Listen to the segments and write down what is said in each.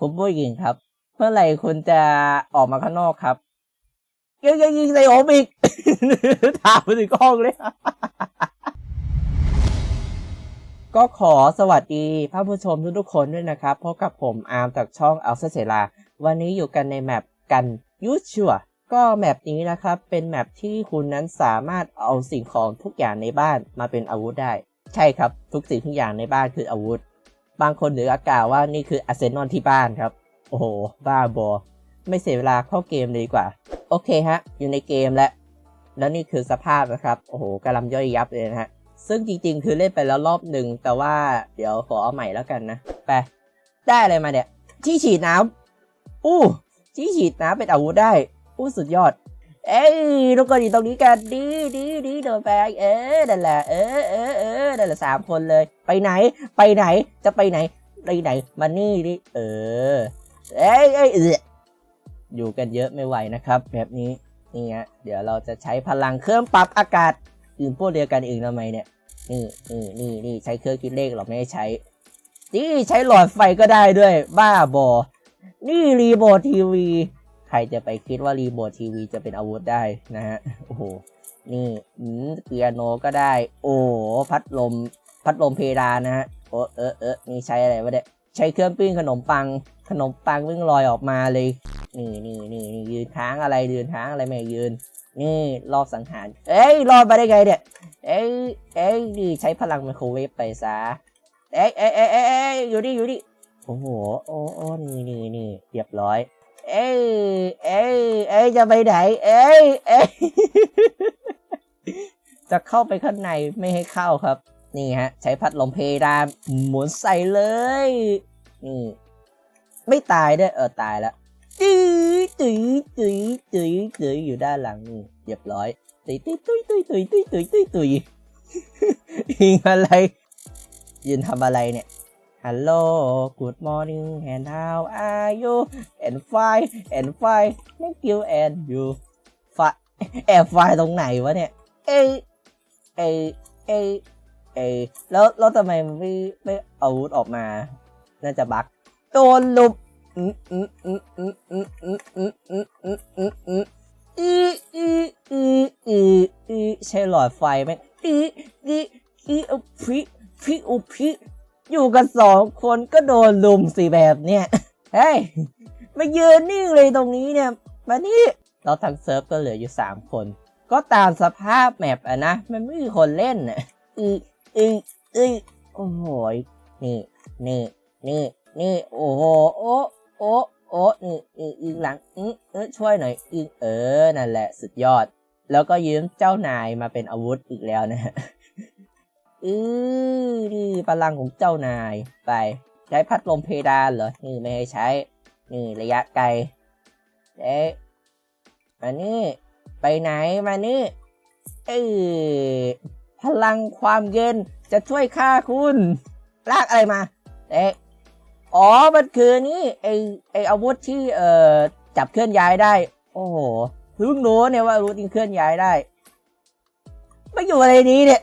คุณผู้หญิงครับ เมื่อไหร่คุณจะออกมาข้างนอกครับยังยังยิงใส่ผมอีกถามไปถึงกล้องเลย ก็ขอสวัสดีท่านผู้ชมทุกๆคนด้วยนะครับพบกับผมอาร์มจากช่องอัลเซเซลา วันนี้อยู่กันในแมปกันยูชัวก็แมปนี้นะครับเป็นแมปที่คุณนั้นสามารถเอาสิ่งของทุกอย่างในบ้านมาเป็นอาวุธได้ ใช่ครับทุกสิ่งทุกอย่างในบ้านคืออาวุธ บางคนหรืออากาศว่านี่คืออาร์เซนอลที่บ้านครับ โอ้โห บ้าบอ ไม่เสียเวลาเข้าเกมเลยดีกว่า โอเคฮะ อยู่ในเกมแล้ว แล้วนี่คือสภาพนะครับ โอ้โหกำลังย่อยยับเลยนะฮะ ซึ่งจริงๆ คือเล่นไปแล้วรอบหนึ่ง แต่ว่าเดี๋ยวขอเอาใหม่แล้วกันนะ ไป ได้อะไรมาเนี่ย ที่ฉีดน้ำอู้ที่ฉีดน้ำเป็นอาวุธได้ อู้สุดยอด เอ้ยทุกคนอยู่ตรงนี้กันดีดีดีเดินไปเออนั่นแหละเออเออเออนั่นแหละสามคนเลย ไปไหน ไปไหนจะไปไหนไปไหนมานี่ดิเออเอ้ยเอ้ยอยอยู่กันเยอะไม่ไหวนะครับแบบนี้นี่ฮะเดี๋ยวเราจะใช้พลังเครื่องปรับอากาศอื่นพวกเดียวกันอีกทำไมเนี่ยนี่นี่นี่นี่ใช้เครื่องคิดเลขหรอไม่ได้ใช้นี่ใช้หลอดไฟก็ได้ด้วย บ้าบอ นี่รีโมททีวี รจะไปคิดว่ารีโมททีวีจะเป็นอาวุธได้นะฮะ โอ้โห นี่อืมเปียโนก็ได้ โอ้พัดลม พัดลมเพดานนะฮะ โอ้เออเออนี่ใช้อะไรวะเนี่ย ใช้เครื่องปิ้งขนมปัง ขนมปังวิ่งลอยออกมาเลย นี่นี่นี่นี่ยืนค้างอะไรยืนค้างอะไรไม่ยืน นี่รอบสังหาร เอ้ยรอดมาได้ไงเนี่ย เอ้ยเอ้ยนี่ใช้พลังไมโครเวฟไปซะ เอ้ยเอ้ยเอ้ยเอ้ยเอ้ยอยู่นี่อยู่นี่โอ้โห โอ้โอ้นี่นี่นี่เรียบร้อย เอ้ยเอ้ยเอ้ยจะไปไหน เอ้ยเอ้ยจะเข้าไปข้างในไม่ให้เข้าครับ นี่ฮะ ใช้พัดลมเพดานหมุนใส่เลย นี่ ไม่ตายด้วยเออตายแล้วตื้อตื้อตื้อตื้อตื้ออยู่ด้านหลังนี่เรียบร้อยตุยตุยตุยตุยตุยตุยตุยตุยตุยยิงอะไรยืนทำอะไรเนี่ย Hello good morning and how are you and fine and fine thank you and you ไฟแอบไฟตรงไหนวะเนี่ย เอ้ยเอ้ยเอ้ยเอ้ยแล้วแล้วทำไมไม่ไม่เอาวุธออกมา น่าจะบักโดนลุมอืมอืมอืมอืมอืมอืมอืมอืมอืมอืมอืมอืออืออือือืใช่หลอดไฟไหมอืออืออือเอาพิพิอุพิ อยู่กันสองคนก็โดนลุมสิแบบเนี้ยเฮ้ยมายืนนิ่งเลยตรงนี้เนี่ยมานี่เราทางเซิร์ฟก็เหลืออยู่สามคน ก็ตามสภาพแมปอะนะ มันไม่มีคนเล่นน่ะอืออืออือโอ้โหนี่นี่นี่นี่โอ้โหโอ้โอ้โอ้นี่อีอีหลังอือเออช่วยหน่อยอีเออนั่นแหละสุดยอด แล้วก็ยืมเจ้านายมาเป็นอาวุธอีกแล้วนะ อือนี่พลังของเจ้านายไป ใช้พัดลมเพดานเหรอนี่ไม่ให้ใช้ นี่ระยะไกลเอ๊ะมานี่ ไปไหนมานี่เออพลังความเย็นจะช่วยฆ่าคุณลากอะไรมาเอ๊ะอ๋อ มันคือนี่ไอไออาวุธที่เอ่อจับเคลื่อนย้ายได้ โอ้โหเพิ่งรู้เนี่ยว่าอาวุธนี้เคลื่อนย้ายได้ ไม่อยู่อะไรนี้เนี่ย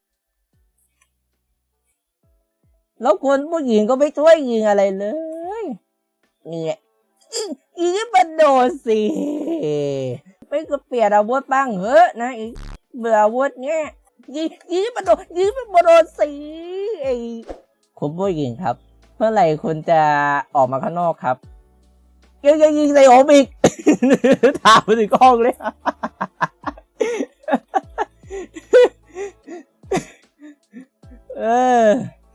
แล้วคนผู้หญิงก็ไม่ช่วยยิงอะไรเลยเนี่ยอีกมันโดนสิไม่ก็เปลี่ยนอาวุธบ้างเหอะนะอีเบื่ออาวุธเนี่ยยิงยิงมันโดนยิงมันโดนสิไอ้คุณผู้หญิงครับ เมื่อไหร่คุณจะออกมาข้างนอกครับยังยังยิงใส่ผมอีกถามไปถึงกล้องเลยเออ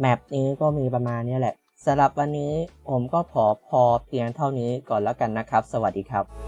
แมปนี้ก็มีประมาณนี้แหละสำหรับวันนี้ผมก็ขอพอเพียงเท่านี้ก่อนแล้วกันนะครับ สวัสดีครับ